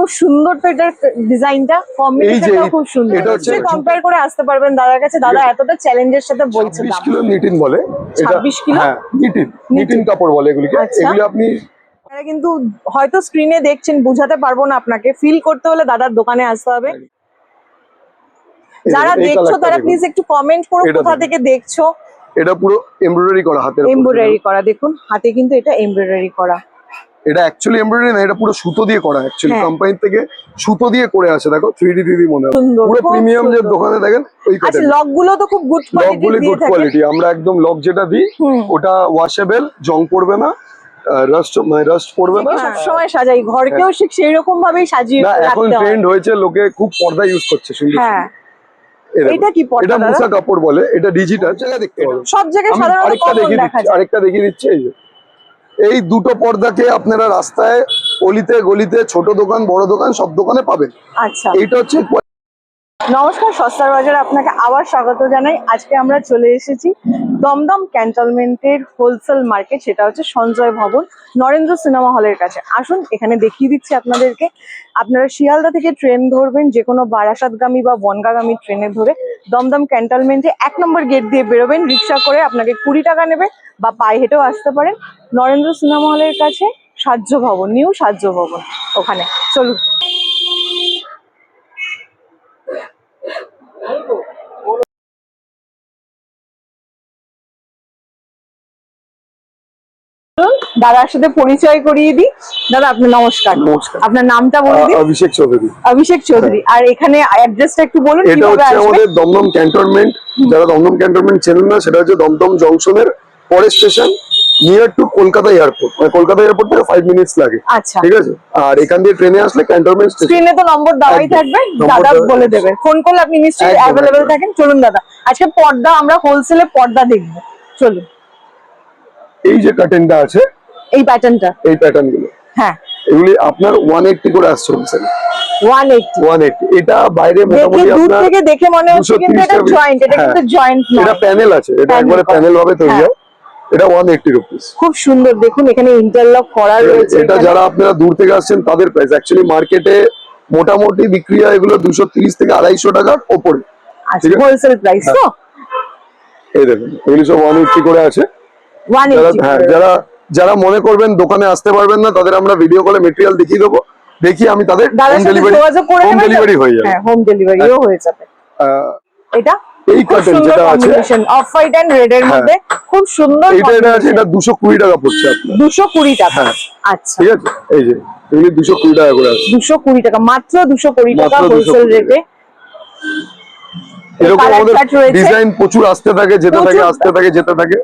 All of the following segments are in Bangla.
খুব সুন্দর তো এটার ডিজাইনটা কম্বিনেশনটা খুব সুন্দর। এটা হচ্ছে- কম্পেয়ার করে আসতে পারবেন দাদার কাছে দাদা এতটা চ্যালেঞ্জের সাথে বলছে 26 কিলো নিটিন বলে। এটা 26 কিলো? হ্যাঁ নিটিন। নিটিন। কাপড় বলে এগুলিকে। আচ্ছা। এগুলি আপনি আপনারা কিন্তু হয়তো স্ক্রিনে দেখছেন বুঝাতে পারব না আপনাকে। ফিল করতে হলে দাদার দোকানে আসতে হবে। যারা দেখছ তারা প্লিজ একটু কমেন্ট করো কোথা থেকে দেখছ। এটা পুরো এমব্রয়ডারি করা হাতের। এমব্রয়ডারি করা দেখুন হাতে কিন্তু এটা এমব্রয়ডারি করা। এটা অ্যাকচুয়ালি এমব্রয়ডারি না এটা পুরো সুতো দিয়ে করা অ্যাকচুয়ালি হ্যাঁ। কোম্পানি থেকে সুতো দিয়ে করে আছে দেখো থ্রি ডি থ্রি মনে হয়। পুরো প্রিমিয়াম যে দোকানে দেখেন ওই আচ্ছা প্যাটার্ন লকগুলো তো খুব গুড লক কোয়ালিটি গুলি দিয়ে গুড কোয়ালিটি আমরা একদম লক যেটা দিই ওটা ওয়াশেবল জং পড়বে না রাস্ট মানে রাস্ট পড়বে না। সব সময় সাজাই ঘরকেও ঠিক সেই রকম ভাবেই সাজিয়ে এখন রাখতে হয়। ট্রেন্ড হয়েছে লোকে খুব পর্দা ইউজ করছে সুন্দর হ্যাঁ। এটা কি পর্দা এটা? মুসা কাপড় বলে এটা ডিজিটাল জায়গায় দেখতে সব জায়গায় সাধারণত আরেকটা দেখিয়ে দিচ্ছি যায়। আরেকটা দেখিয়ে দিচ্ছি এই যে। এই দুটো পর্দাকে আপনারা রাস্তায় অলিতে গলিতে ছোট দোকান বড় দোকান সব দোকানে পাবেন। আচ্ছা। এইটা হচ্ছে নমস্কার, সস্তার বাজারে আপনাকে আবার স্বাগত জানাই। আজকে আমরা চলে এসেছি দমদম ক্যান্টনমেন্টের হোলসেল মার্কেট, সেটা হচ্ছে সঞ্জয় ভবন, নরেন্দ্র সিনেমা হলের কাছে। আসুন, এখানে দেখিয়ে দিচ্ছি আপনাদেরকে। আপনারা শিয়ালদা থেকে ট্রেন ধরবেন যে কোনো বারাসাতগামী বা বনগাগামী ট্রেনে ধরে দমদম ক্যান্টনমেন্টে এক নম্বর গেট দিয়ে বেরোবেন। রিক্সা করে আপনাকে কুড়ি টাকা নেবে বা পায়ে হেঁটেও আসতে পারেন। নরেন্দ্র সিনেমা হলের কাছে সাহায্য ভবন, নিউ সাহায্য ভবন, ওখানে। চলুন। দাদার সাথে পরিচয় করিয়ে দিই। দাদা আপনার নমস্কার। নমস্কার। আপনার নামটা বলে দিন। অভিষেক চৌধুরী। অভিষেক চৌধুরী। আর এখানে অ্যাড্রেসটা একটু বলুন এটা হচ্ছে আমাদের দমদম ক্যান্টনমেন্ট যারা দমদম ক্যান্টনমেন্ট চেনেন না সেটা হচ্ছে দমদম জংশনের পরের station near to Kolkata airport মানে কলকাতা এয়ারপোর্ট থেকে ফাইভ মিনিটস লাগে। আচ্ছা। ঠিক আছে? আর এখান দিয়ে ট্রেনে আসলে ক্যান্টনমেন্ট স্টেশন স্ক্রিনে তো নম্বর দেওয়াই। থাকবে দাদা বলে আছে। দেবে। ফোন করলে আপনি নিশ্চয়ই অ্যাভেলেবেল থাকেন। চলুন দাদা। আজকে পর্দা আমরা হোলসেলে পর্দা দেখব। চলুন। এই যে কার্টেনটা আছে এই প্যাটার্নটা এই প্যাটার্নগুলো হ্যাঁ। এগুলি আপনার ওয়ান এইটটি করে আসছে wholesale one eighty one eighty এটা বাইরে মোটামুটি দূর থেকে দেখে মনে হচ্ছে কিন্তু এটা জয়েন্ট এটা হ্যাঁ। কিন্তু জয়েন্ট না এটা প্যানেল আছে এটা একবারে প্যানেল ভাবে তৈরি হ্যাঁ। হয়। এটা ওয়ান এইটটি রুপিস খুব সুন্দর দেখুন এখানে ইন্টারলক করা রয়েছে এটা যারা আপনারা দূর থেকে আসছেন তাদের প্রাইস অ্যাকচুয়ালি মার্কেটে মোটামুটি বিক্রি হয় এগুলো দুশো তিরিশ থেকে আড়াইশো টাকার ওপরে। আচ্ছা? হোলসেল প্রাইস তো? এই দেখুন এগুলি সব ওয়ান এইটটি করে আছে। ওয়ান যারা এইটটি হ্যাঁ যারা যারা মনে করবেন দোকানে আসতে পারবেন না তাদের আমরা ভিডিও কলে মেটেরিয়াল দেখিয়ে দেবো। দেখি আমি তাদের হোম ডেলিভারি হোম ডেলিভারি হয়ে যাবে। হ্যাঁ হোম ডেলিভারিও হয়ে যাবে। এটা এই খুব সুন্দর যেটা আছে অফ হোয়াইট এন্ড রেড এর হ্যাঁ। মধ্যে খুব সুন্দর এটা আছে এটা দুশো কুড়ি টাকা পড়ছে আপনার। দুশো কুড়ি টাকা। হ্যাঁ। আচ্ছা। ঠিক আছে? এই যে এগুলি টাকা করে আছে। দুশো কুড়ি টাকা মাত্র দুশো কুড়ি টাকা হোলসেল রেটে এরকম আমাদের ডিজাইন প্রচুর আসতে থাকে যেতে থাকে আসতে থাকে যেতে থাকে।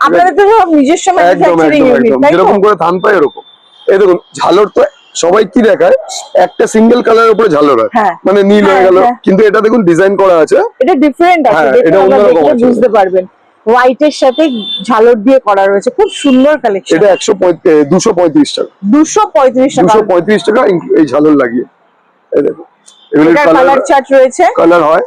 আপনাদের তো সব নিজস্ব ম্যানুফ্যাকচারিং ইউনিট যেরকম করে ধান পায় এরকম। এই দেখুন ঝালর তো সবাই কি দেখায় একটা সিঙ্গেল কালারের উপরে ঝালর হয়। হ্যাঁ। মানে নীল হয়ে হ্যাঁ, গেল। হ্যাঁ। কিন্তু এটা দেখুন ডিজাইন করা আছে। এটা ডিফারেন্ট আছে এটা অন্যরকম বুঝতে পারবেন। হোয়াইট এর সাথে ঝালর দিয়ে করা রয়েছে। খুব সুন্দর কালেকশন এটা একশো দুশো পঁয়ত্রিশ টাকা। দুশো পঁয়ত্রিশ টাকা। দুশো পঁয়ত্রিশ টাকা এই ঝালর লাগিয়ে। এই এগুলির কালার চার্ট রয়েছে। কালার হয়।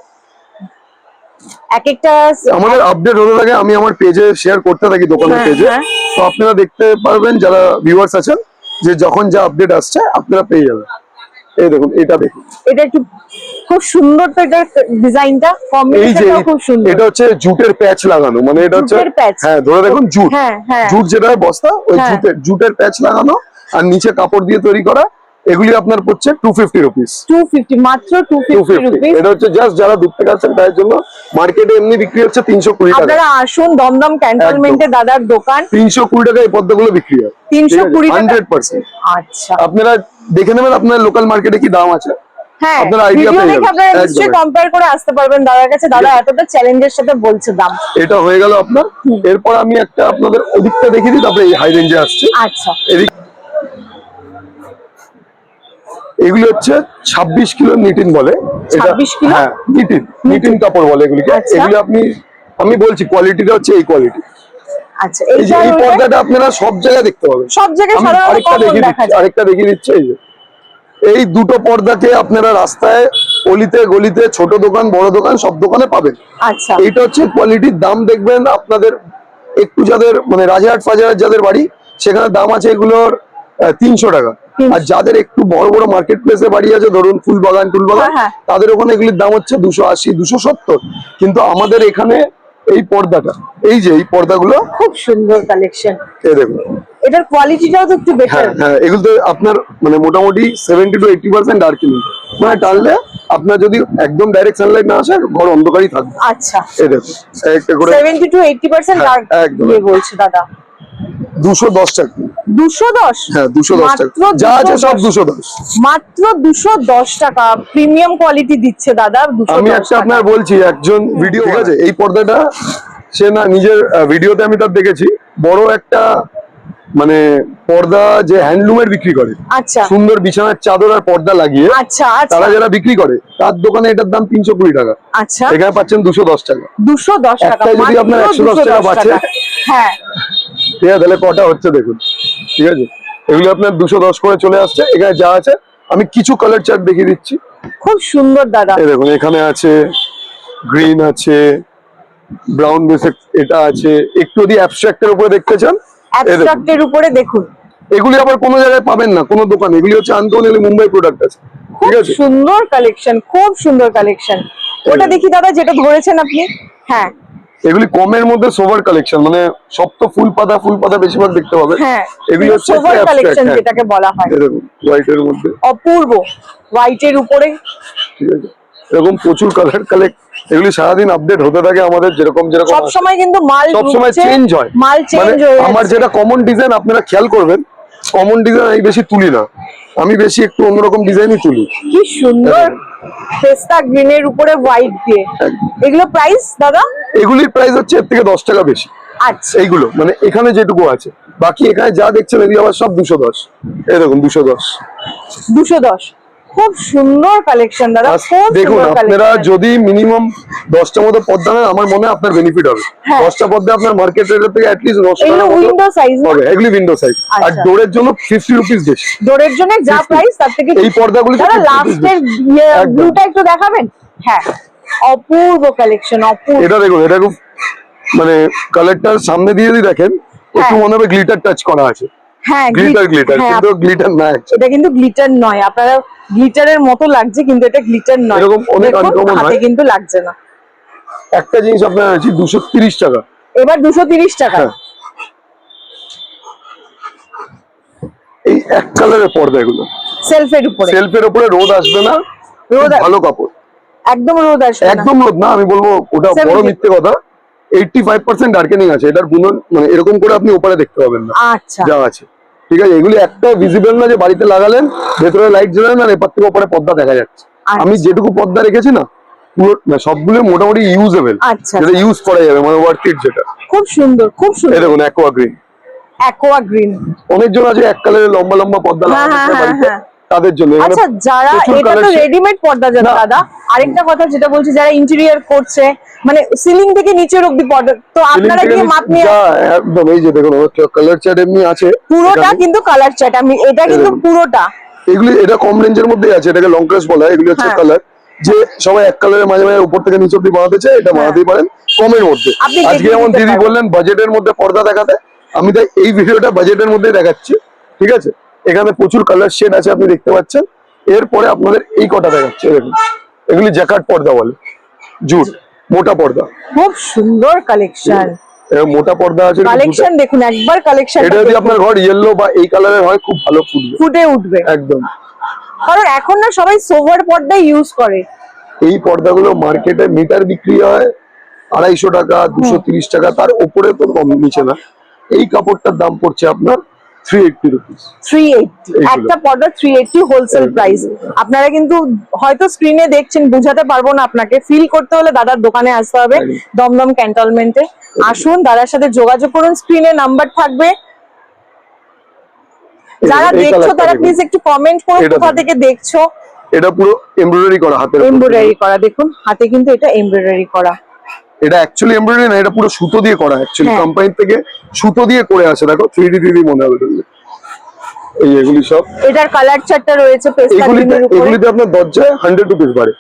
এক একটা আমাদের আপডেট হতে থাকে আমি আমার পেজে শেয়ার করতে থাকি দোকানের হ্যাঁ, পেজে হ্যাঁ। তো আপনারা দেখতে পারবেন যারা ভিউয়ার্স আছেন যে যখন যা আপডেট আসছে আপনারা পেয়ে যাবেন এই দেখুন এটা দেখুন এটা একটু খুব সুন্দর তো এটার ডিজাইনটা কম্বিনেশনটা খুব সুন্দর এটা হচ্ছে জুটের প্যাচ লাগানো মানে এটা হচ্ছে। হ্যাঁ ধরে দেখুন জুট হ্যাঁ হ্যাঁ জুট যেটা বস্তা ওই হ্যাঁ। জুটের জুটের প্যাচ লাগানো আর নিচে কাপড় দিয়ে তৈরি করা এগুলি আপনার পড়ছে টু ফিফটি রুপিস মাত্র টু ফিফটি এটা হচ্ছে জাস্ট যারা দূর থেকে আসছেন তাদের জন্য মার্কেটে এমনি বিক্রি হচ্ছে তিনশো কুড়ি টাকা। আপনারা আসুন দমদম ক্যান্টনমেন্টে দাদার দোকান। তিনশো কুড়ি টাকা এই পদ্মগুলো বিক্রি হয়। 320 টাকা? হান্ড্রেড পার্সেন্ট আচ্ছা। আপনারা দেখে নেবেন আপনার লোকাল মার্কেটে কি দাম আছে। হ্যাঁ আপনারা idea ভিডিও পেয়ে দেখে যাবেন। আপনারা একদম, নিশ্চয়ই কম্পেয়ার করে আসতে পারবেন। দাদার কাছে দাদা এতটা চ্যালেঞ্জের সাথে বলছে দাম। এটা হয়ে গেল আপনার। এরপর আমি একটা আপনাদের ওদিকটা দেখিয়ে দিই তারপরে এই হাই রেঞ্জে আসছে। আচ্ছা এদিক এগুলি হচ্ছে ছাব্বিশ কিলো নিটিন বলে। এটা হ্যাঁ নিটিন নিটিন কাপড় বলে এগুলিকে। আচ্ছা। এগুলি আপনি আমি বলছি কোয়ালিটিটা হচ্ছে এই কোয়ালিটি আচ্ছা এই পর্দাটা আপনারা সব জায়গায় দেখতে পাবেন। সব জায়গায় আরেকটা দেখিয়ে দিচ্ছি আরেকটা দেখিয়ে দিচ্ছে এই যে। এই দুটো পর্দাকে আপনারা রাস্তায় অলিতে গলিতে ছোট দোকান বড় দোকান সব দোকানে পাবেন। আচ্ছা। এইটা হচ্ছে কোয়ালিটির দাম দেখবেন আপনাদের একটু যাদের মানে রাজারহাট ফাজারহাট যাদের বাড়ি সেখানে দাম আছে এগুলোর তিনশো টাকা। আর যাদের একটু বড় বড় মার্কেট প্লেসে বাড়ি আছে ধরুন ফুল বাগান টুল বাগান হ্যাঁ, হ্যাঁ। তাদের ওখানে এগুলির দাম হচ্ছে দুশো আশি দুশো সত্তর। কিন্তু আমাদের এখানে এই পর্দাটা এই যে এই পর্দাগুলো খুব সুন্দর কালেকশন এই দেখুন। এটার কোয়ালিটিটাও তো একটু বেটার হ্যাঁ হ্যাঁ এগুলো তো আপনার মানে মোটামুটি seventy two eighty percent darkening মানে টানলে আপনার যদি একদম ডাইরেক্ট সানলাইট না আসে ঘর অন্ধকারই থাকবে। আচ্ছা। এই দেখুন একটা করে সেভেন্টি টু এইটটি পার্সেন্ট হ্যাঁ, ডার্ক একদম। ইয়ে বলছে দাদা। দুশো দশ টাকা। দুশো দশ? হ্যাঁ দুশো দশ টাকা। যা আছে সব দুশো দশ। মাত্র দুশো দশ টাকা। প্রিমিয়াম কোয়ালিটি দিচ্ছে দাদা আমি একটা আপনার বলছি একজন ভিডিও ঠিক আছে? এই পর্দাটা সে না নিজের ভিডিওতে আমি তার দেখেছি। বড় একটা মানে পর্দা যে হ্যান্ডলুমের বিক্রি করে। আচ্ছা। সুন্দর বিছানার চাদর আর পর্দা লাগিয়ে। আচ্ছা আচ্ছা। তারা যারা বিক্রি করে তার দোকানে এটার দাম তিনশো কুড়ি টাকা। আচ্ছা। এখানে পাচ্ছেন দুশো দশ টাকা। দুশো দশ টাকা। যদি আপনার 110 টাকা 210 হ্যাঁ। ঠিক আছে তাহলে কটা হচ্ছে দেখুন ঠিক আছে? এগুলো আপনার দুশো দশ করে চলে আসছে এখানে যা আছে আমি কিছু কালার চার্ট দেখিয়ে দিচ্ছি। খুব সুন্দর দাদা। এই দেখুন এখানে আছে গ্রিন আছে ব্রাউন বেসে এটা আছে একটু যদি অ্যাবস্ট্রাক্টের উপরে দেখতে চান। অ্যাবস্ট্রাক্টের উপরে দেখুন। এগুলি আবার কোনো জায়গায় পাবেন না কোনো দোকানে এগুলি হচ্ছে এগুলি মুম্বাই প্রোডাক্ট আছে খুব সুন্দর কালেকশন খুব সুন্দর কালেকশন ওটা দেখি দাদা যেটা ধরেছেন আপনি। হ্যাঁ। এগুলি কমের মধ্যে সোভার কালেকশন মানে সব তো ফুল পাতা ফুল পাতা বেশিরভাগ দেখতে পাবে। হ্যাঁ এগুলি হচ্ছে সোভার কালেকশন হ্যাঁ। যেটাকে বলা হয়। হোয়াইটের মধ্যে। অপূর্ব হোয়াইটের উপরে। ঠিক আছে। এরকম প্রচুর কালার কালেক্ট এগুলি সারাদিন আপডেট হতে থাকে আমাদের যেরকম যেরকম সব সময় কিন্তু মাল সব সময় চেঞ্জ হয়। মাল মানে চেঞ্জ হয়ে আমার যেটা কমন ডিজাইন আপনারা খেয়াল করবেন কমন ডিজাইন আমি বেশি তুলি না। আমি বেশি একটু অন্যরকম ডিজাইনই তুলি। কি সুন্দর পেস্তা গ্রিনের উপরে হোয়াইট দিয়ে। এগুলো প্রাইস দাদা? এগুলির প্রাইস হচ্ছে এর থেকে দশ টাকা বেশি। আচ্ছা। এইগুলো মানে এখানে যেটুকু আছে। বাকি এখানে যা দেখছেন এগুলো আবার সব দুশো দশ। এই দেখুন দুশো দশ। দুশো দশ। খুব সুন্দর কালেকশন দাদা দেখুন আপনারা যদি মিনিমাম দশটার মতো পদ্মা নেন আমার মনে হয় আপনার বেনিফিট হবে। হ্যাঁ। দশটা পদ্মা আপনার মার্কেট রেটের থেকে অ্যাটলিস্ট নশো টাকা উইন্ডো সাইজ হবে এগুলি উইন্ডো সাইজ আর আচ্ছা। ডোরের জন্য ফিফটি রুপিস বেশি। ডোরের জন্য যা প্রাইস তার থেকে এই পর্দাগুলি লাস্টের ব্লুটা একটু দেখাবেন? হ্যাঁ। অপূর্ব কালেকশন অপূর্ব। এটা দেখুন এটা খুব মানে কালারটার সামনে দিয়ে যদি দেখেন একটু হ্যাঁ। মনে হবে গ্লিটার টাচ করা আছে। হ্যাঁ গ্লিটার গ্লিটার হ্যাঁ, কিন্তু গ্লিটার না এটা কিন্তু গ্লিটার নয়। আপনারা গ্লিটারের মতো লাগছে কিন্তু এটা গ্লিটার নয়। এরকম অনেক হাতে হয়। কিন্তু লাগছে না। একটা জিনিস আপনার আছে দুশো তিরিশ টাকা। এবার দুশো তিরিশ টাকা। হ্যাঁ। এই এক কালারের পর্দা এগুলো। সেলফের উপরে। সেলফের উপরে রোদ আসবে না রোদ ভালো কাপড়। একদম রোদ আসবে না। একদম রোদ না আমি বলব ওটা বড় মিথ্যে কথা। এইটটি ফাইভ পার্সেন্ট ডার্কেনিং আছে এটার গুণন মানে এরকম করে আপনি উপরে দেখতে পাবেন না। আচ্ছা। যা আছে। ঠিক আছে এগুলি একটা ভিজিবল না যে বাড়িতে লাগালেন ভেতরে লাইট জ্বলে আর এপার থেকে ওপরে পর্দা দেখা যাচ্ছে। আচ্ছা। আমি যেটুকু পর্দা রেখেছি না পুরো না, সবগুলো মোটামুটি ইউজেবল আচ্ছা, যেটা ইউজ করা যাবে মানে ওয়ার্ক ইট যেটা। খুব সুন্দর খুব এই সুন্দর দেখুন অ্যাকোয়া গ্রিন অ্যাকোয়া গ্রিন অনেকজন আছে এক কালারের লম্বা লম্বা পর্দা হ্যাঁ, লাগানো বাড়িতে। হ্যাঁ। তাদের জন্য। আচ্ছা যারা এটা তো রেডিমেড পর্দা না। দাদা। আরেকটা কথা যেটা বলছি যারা ইন্টেরিয়র করছে মানে সিলিং থেকে নিচের অব্দি পর্দা তো আপনারা থেকে মাপ নিয়ে একদম এই যে দেখুন কালার চার্ট এমনি আছে। পুরোটা কিন্তু কালার চাট আমি এটা কিন্তু পুরোটা। এগুলি এটা কম রেঞ্জের মধ্যে আছে এটাকে লং ক্লাস বলা হয় এগুলি হচ্ছে হ্যাঁ। কালার যে সবাই এক কালারের মাঝে মাঝে উপর থেকে নিচ অব্দি বানাতে চায় এটা বানাতেই পারেন কমের মধ্যে। আজকে যেমন দিদি বললেন বাজেটের মধ্যে পর্দা দেখাতে আমি তাই এই ভিডিওটা বাজেটের মধ্যে দেখাচ্ছি ঠিক আছে? এখানে প্রচুর কালার শেড আছে আপনি দেখতে পাচ্ছেন। এরপরে আপনাদের এই কটা দেখাচ্ছে দেখুন। এগুলি জ্যাকার্ড পর্দা বলে জুট মোটা পর্দা। খুব সুন্দর কালেকশন মোটা পর্দা আছে কালেকশন দেখুন একবার কালেকশন এটা যদি আপনার ঘর ইয়েলো বা এই কালারের হয় খুব ভালো ফুটবে। ফুটে উঠবে। একদম। কারণ এখন না সবাই সোভার পর্দা ইউজ করে। এই পর্দাগুলো মার্কেটে মিটার বিক্রি হয় আড়াইশো টাকা দুশো তিরিশ টাকা তার উপরে তো কম নিচে না। এই কাপড়টার দাম পড়ছে আপনার একটা পর্দা থ্রি এইটটি হোলসেল প্রাইস আপনারা কিন্তু হয়তো স্ক্রিনে দেখছেন বুঝাতে পারব না আপনাকে। ফিল করতে হলে দাদার দোকানে আসতে হবে দমদম ক্যান্টনমেন্টে আসুন দাদার সাথে যোগাযোগ করুন স্ক্রিনে নাম্বার থাকবে। যারা দেখছ তারা প্লিজ একটু কমেন্ট করো কোথা থেকে দেখছ। এটা পুরো এমব্রয়ডারি করা উপর। এমব্রয়ডারি করা দেখুন হাতে কিন্তু এটা এমব্রয়ডারি করা। এটা অ্যাকচুয়ালি এমব্রয়ডারি না এটা পুরো সুতো দিয়ে করা অ্যাকচুয়ালি হ্যাঁ। কোম্পানি থেকে সুতো দিয়ে করে আসে দেখো থ্রি ডি থ্রি মনে হবে। এই এগুলি সব। এটার কালার চারটা রয়েছে পেস্তা গ্রিনের উপরে। এগুলিতে আপনার দরজায় হান্ড্রেড রুপিস বাড়ে।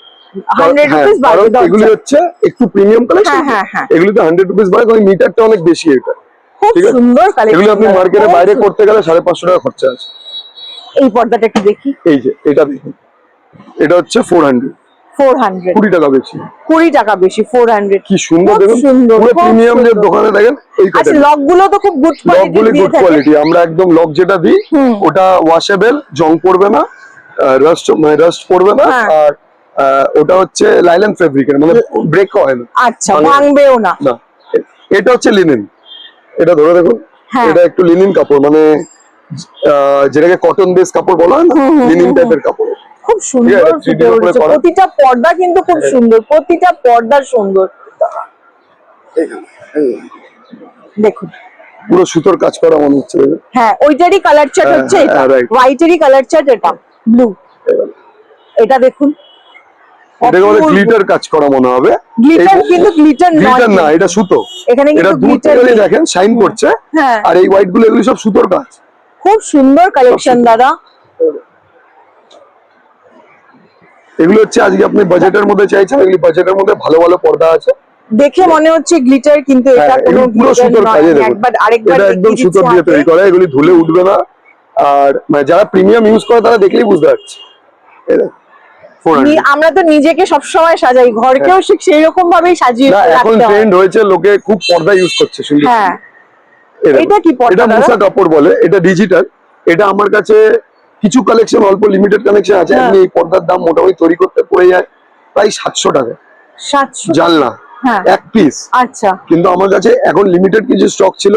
হান্ড্রেড হ্যাঁ, রুপিস বাড়বে কারণ এগুলি হচ্ছে একটু প্রিমিয়াম কালেকশন হ্যাঁ, হ্যাঁ, হ্যাঁ। এগুলিতে হান্ড্রেড রুপিস বাড়ে কারণ মিটারটা অনেক বেশি এটা। খুব ঠিক আছে? সুন্দর এগুলি আপনি কালেকশন মার্কেটে বাইরে করতে গেলে সাড়ে পাঁচশো টাকা খরচা আছে। এই পর্দাটা একটু দেখি। এই যে এটা দেখুন। এটা হচ্ছে ফোর হান্ড্রেড ফোর হান্ড্রেড কুড়ি টাকা বেশি। কুড়ি টাকা বেশি ফোর হান্ড্রেড কি সুন্দর দেখুন পুরো প্রিমিয়াম যে দোকানে দেখেন এই আচ্ছা লকগুলো তো খুব গুড লক গুলি গুড কোয়ালিটি আমরা একদম লক যেটা দিই ওটা ওয়াশেবল জং পড়বে না রাস্ট মানে রাস্ট পড়বে না। আর ওটা হচ্ছে লাইলেন ফেব্রিকের মানে ব্রেক হয় না। আচ্ছা মানে- ভাঙবেও না। না এটা হচ্ছে লিনেন এটা ধরে দেখুন হ্যাঁ। এটা একটু লিনিন কাপড় মানে যেটাকে কটন বেস কাপড় বলা হয় না লিনিন টাইপের কাপড়। খুব সুন্দর এটা 3D ফুটে উঠেছে। প্রতিটা পর্দা কিন্তু খুব সুন্দর প্রতিটা পর্দা সুন্দর। দেখুন। পুরো সুতোর কাজ করা মনে হচ্ছে। হ্যাঁ ওইটারই কালার চার্ট হ্যাঁ, হচ্ছে এটা। হ্যাঁ, হোয়াইটেরই কালার চার্ট এটা ব্লু এটা দেখুন। গ্লিটার কাজ করা মনে হবে? গ্লিটার কিন্তু গ্লিটার নয়। না এটা সুতো। এখানে এটা কিন্তু গ্লিটার দেখেন শাইন করছে। হ্যাঁ। আর এই হোয়াইটগুলো এগুলো সব সুতোর কাজ। খুব সুন্দর কালেকশন দাদা। এগুলো হচ্ছে আজকে আপনি বাজেটের মধ্যে চাইছেন এগুলি বাজেটের মধ্যে ভালো ভালো পর্দা আছে। দেখে মনে হচ্ছে গ্লিটার কিন্তু এটা হ্যাঁ, কোনো পুরো সুতোর কাজে আমি একবার আরেকবার এটা একদম দিয়ে তৈরি করা এগুলি ধুলে উঠবে না। আর মানে যারা প্রিমিয়াম ইউজ করে তারা দেখলেই বুঝতে পারছে। এই দেখুন, 400 নি- আমরা তো নিজেকে সব সময় সাজাই ঘরকেও ঠিক সেই রকম ভাবেই সাজিয়ে এখন ট্রেন্ড হয়েছে লোকে খুব পর্দা ইউজ করছে শুনলি। হ্যাঁ। এটা কি পর্দা এটা মুসা কাপড় বলে এটা ডিজিটাল এটা আমার কাছে কিছু কালেকশন অল্প লিমিটেড কালেকশন আছে। হ্যাঁ। এমনি এই পর্দার দাম মোটামুটি তৈরি করতে পড়ে যায় প্রায় সাতশো টাকা সাতশো জানলা। হ্যাঁ। এক পিস আচ্ছা। কিন্তু আমার কাছে এখন লিমিটেড কিছু স্টক ছিল।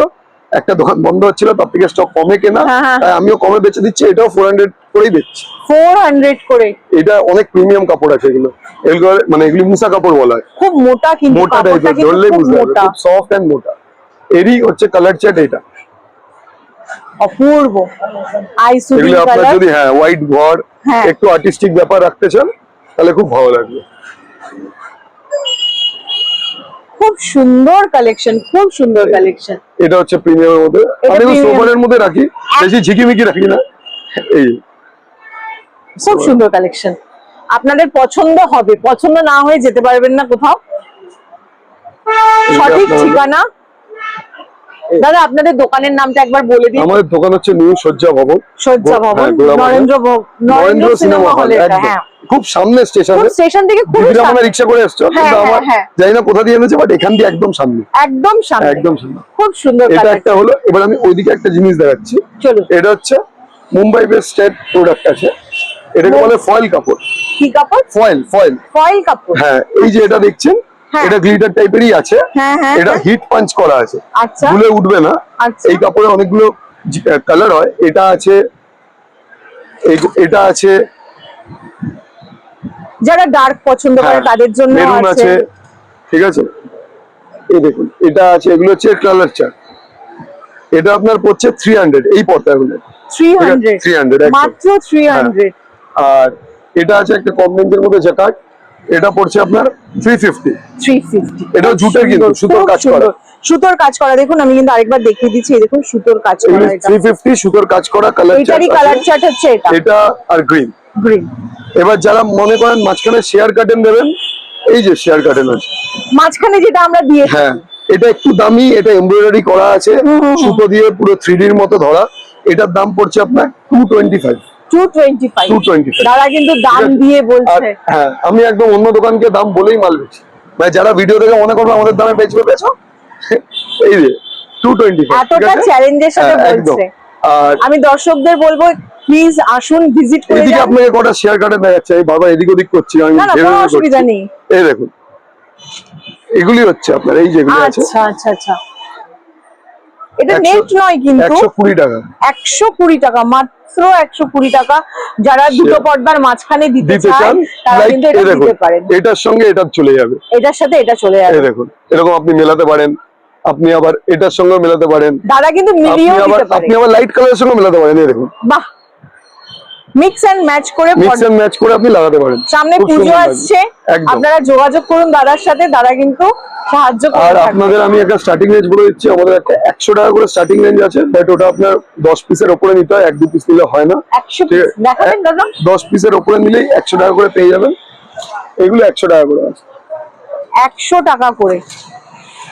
একটা দোকান বন্ধ হচ্ছিল তার থেকে স্টক কমে কেনা। হ্যাঁ। তাই আমিও কমে বেচে দিচ্ছি এটাও ফোর হান্ড্রেড করেই দিচ্ছি ফোর হান্ড্রেড করে। এটা অনেক প্রিমিয়াম কাপড় আছে এগুলো। এগুলো মানে এগুলি মুসা কাপড় বলা হয়। খুব মোটা কিন্তু মোটা টাইপের ধরলেই বুঝতে পারবে। মোটা। খুব সফট অ্যান্ড মোটা। এরই হচ্ছে কালার চ্যাট এটা। অপূর্ব। Eye colour. যদি হ্যাঁ হোয়াইট ঘর হ্যাঁ। একটু আর্টিস্টিক ব্যাপার রাখতে চান তাহলে খুব ভালো লাগবে। খুব সুন্দর কালেকশন খুব সুন্দর কালেকশন এটা হচ্ছে প্রিমিয়ামের মধ্যে। আমি। মধ্যে রাখি বেশি ঝিকিমিকি রাখি না। এই। খুব সুন্দর কালেকশন আপনাদের পছন্দ হবে পছন্দ না হয়ে যেতে পারবেন না কোথাও। সঠিক ঠিকানা দাদা আপনাদের দোকানের নামটা একবার বলে দিন। আমাদের দোকান হচ্ছে নিউ সজ্জা ভবন। সজ্জা ভবন হ্যাঁ, নরেন্দ্র ভব- নরেন্দ্র সিনেমা হল হ্যাঁ। খুব সামনে স্টেশনে। স্টেশন থেকে খুব দিদিরা মানে রিক্সা করে এসছো হ্যাঁ, কিন্তু আমার। জানি না কোথা দিয়ে এনেছে বাট এখান দিয়ে একদম সামনে। একদম সামনে। একদম সামনে। খুব সুন্দর এটা একটা হলো এবার আমি ওইদিকে একটা জিনিস দেখাচ্ছি। চলুন। এটা হচ্ছে মুম্বাই বেস স্টেট প্রোডাক্ট আছে। এটাকে বলে ফয়েল কাপড়। কি কাপড়? ফয়েল ফয়েল ফয়েল কাপড়। হ্যাঁ এই যে এটা দেখছেন। এটা গ্লিটার টাইপেরই আছে। হ্যাঁ হ্যাঁ এটা হ্যাঁ। হিট পাঞ্চ করা আছে। আচ্ছা। ধুলে উঠবে না। আচ্ছা। এই কাপড়ে অনেকগুলো কালার হয়। এটা আছে এটা আছে যারা ডার্ক পছন্দ করে হ্যাঁ, তাদের জন্য আছে। ঠিক আছে? এই দেখুন এটা আছে এগুলো হচ্ছে কালার চার্ট এটা আপনার পড়ছে থ্রি হান্ড্রেড এই পর্দাগুলো থ্রি হান্ড্রেড 300 মাত্র থ্রি হ্যাঁ। হান্ড্রেড আর এটা আছে একটা কম রেঞ্জের মধ্যে জ্যাকার্ড এটা পড়ছে আপনার থ্রি ফিফটি এটা ফিফটি জুটের কিন্তু, সুতোর কাজ করা। সুতোর কাজ করা। দেখুন আমি কিন্তু আরেকবার দেখিয়ে দিচ্ছি এই দেখুন সুতোর কাজ করা এটা। থ্রি ফিফটি সুতোর কাজ করা কালার এইটারই কালার চার্ট হচ্ছে এটা। এটা আর গ্রিন গ্রিন এবার যারা মনে করেন মাঝখানে শেয়ার কাটেন দেবেন এই যে শেয়ার কাটেন আছে। মাঝখানে যেটা আমরা দিয়ে হ্যাঁ এটা একটু দামি এটা এমব্রয়ডারি করা আছে। সুতো দিয়ে পুরো থ্রি ডির মতো ধরা। এটার দাম পড়ছে আপনার টু টোয়েন্টি ফাইভ হ্যাঁ আমি একদম অন্য দোকানকে দাম বলেই মাল বেচি। মানে যারা ভিডিও দেখে মনে করবে আমাদের দামে বেচবে বেচো। এই যে টু টোয়েন্টি এতটা চ্যালেঞ্জের সাথে হ্যাঁ, বলছে। আমি দর্শকদের বলব প্লিজ আসুন ভিজিট করে এদিকে আপনাকে কটা শেয়ার কাটে দেখাচ্ছে। আমি বারবার এদিক ওদিক করছি আমি কোনো অসুবিধা নেই। এই দেখুন। এগুলি হচ্ছে আপনার এই যেগুলি আছে। আচ্ছা আচ্ছা আচ্ছা। এটা নেট নয় কিন্তু একশো কুড়ি টাকা। একশো কুড়ি টাকা মাত্র একশো কুড়ি টাকা। যারা দুটো পর্দার মাঝখানে দিতে চান তারা কিন্তু এটা দিতে পারেন। এটার সঙ্গে এটা চলে যাবে। এটার সাথে এটা চলে যাবে। দেখুন এরকম আপনি মেলাতে পারেন আপনি আবার এটার সঙ্গে মেলাতে পারেন। দাদা কিন্তু মিলিয়েও দিতে আপনি আবার লাইট কালারের সঙ্গে মেলাতে পারেন এই দেখুন। বাহ! মিক্স এন্ড ম্যাচ করে মিক্স এন্ড ম্যাচ করে আপনি লাগাতে পারেন। সামনে পুজো আসছে। আপনারা যোগাযোগ করুন দাদার সাথে দাদা কিন্তু সাহায্য করে আর আপনাদের আমি একটা স্টার্টিং রেঞ্জ বলে দিচ্ছি আমাদের একটা একশো টাকা করে স্টার্টিং রেঞ্জ আছে বাট ওটা আপনার দশ পিসের ওপরে নিতে হয় এক দু পিস নিলে হয় না। একশো ঠিক piece। আছে। দেখাবেন দাদা। দশ পিসের ওপরে নিলেই একশো টাকা করে পেয়ে যাবেন। এগুলো একশো টাকা করে আছে। একশো টাকা করে।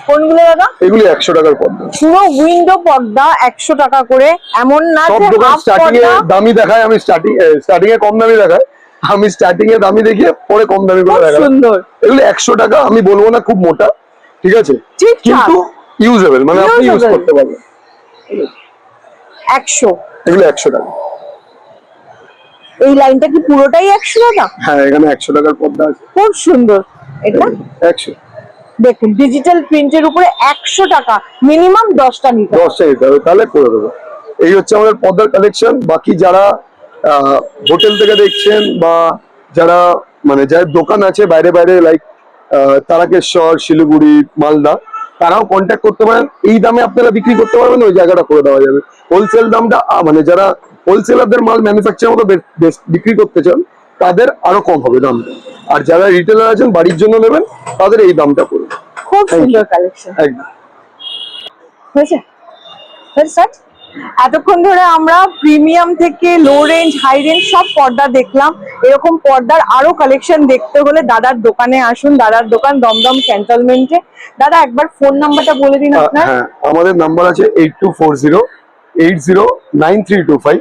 কোনগুলো দাদা? এগুলি একশো টাকার পর্দা। পুরো উইন্ডো পর্দা একশো টাকা করে। এমন না সব যে দোকান স্টার্টিং এ দামি দেখায় আমি স্টার্টিং স্টার্টিং এ কম দামি দেখায়। আমি স্টার্টিং এ দামি দেখিয়ে পরে কম দামি করে দেখাই সুন্দর। এগুলো টাকা আমি বলব না খুব মোটা ঠিক আছে। কিন্তু ইউজেবল মানে আপনি ইউজ করতে পারবেন। একশো। এগুলো একশো টাকা। এই লাইনটা কি পুরোটাই একশো টাকা? হ্যাঁ এখানে একশো টাকার পর্দা আছে। খুব সুন্দর। এটা? একশো। দেখুন ডিজিটাল প্রিন্টের উপরে একশো টাকা মিনিমাম দশটা নিতে দশটা নিতে হবে, তাহলে করে দেবো। এই হচ্ছে আমাদের পর্দার কালেকশন বাকি যারা হোটেল থেকে দেখছেন বা যারা মানে যাদের দোকান আছে বাইরে বাইরে লাইক তারাকেশ্বর, শিলিগুড়ি, মালদা, তারাও কন্ট্যাক্ট করতে পারেন। এই দামে আপনারা বিক্রি করতে পারবেন, ওই জায়গাটা করে দেওয়া যাবে। হোলসেল দামটা মানে যারা হোলসেলারদের মাল ম্যানুফ্যাকচার মতো বিক্রি করতে চান তাদের আরও কম হবে দামটা আর যারা রিটেলার আছেন বাড়ির জন্য নেবেন তাদের এই দামটা পড়বে। খুব সুন্দর কালেকশন একদম হয়েছে? স্যার? এতক্ষণ ধরে আমরা প্রিমিয়াম থেকে লো রেঞ্জ হাই রেঞ্জ সব পর্দা দেখলাম। এরকম পর্দার আরও কালেকশন দেখতে হলে দাদার দোকানে আসুন। দাদার দোকান দমদম ক্যান্টনমেন্টে দাদা একবার ফোন নাম্বারটা বলে দিন আপনার। হ্যাঁ আমাদের নাম্বার আছে eight two four zero eight zero nine three two five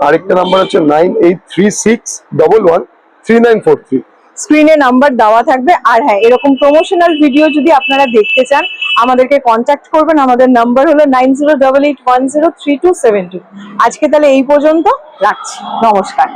আরেকটা নাম্বার হচ্ছে nine eight three six double one three nine four three স্ক্রিনে নাম্বার দেওয়া থাকবে। আর হ্যাঁ এরকম প্রমোশনাল ভিডিও যদি আপনারা দেখতে চান, আমাদেরকে কন্ট্যাক্ট করবেন। আমাদের নাম্বার হলো nine zero double eight one zero three two seven two আজকে তাহলে এই পর্যন্ত। রাখছি। নমস্কার।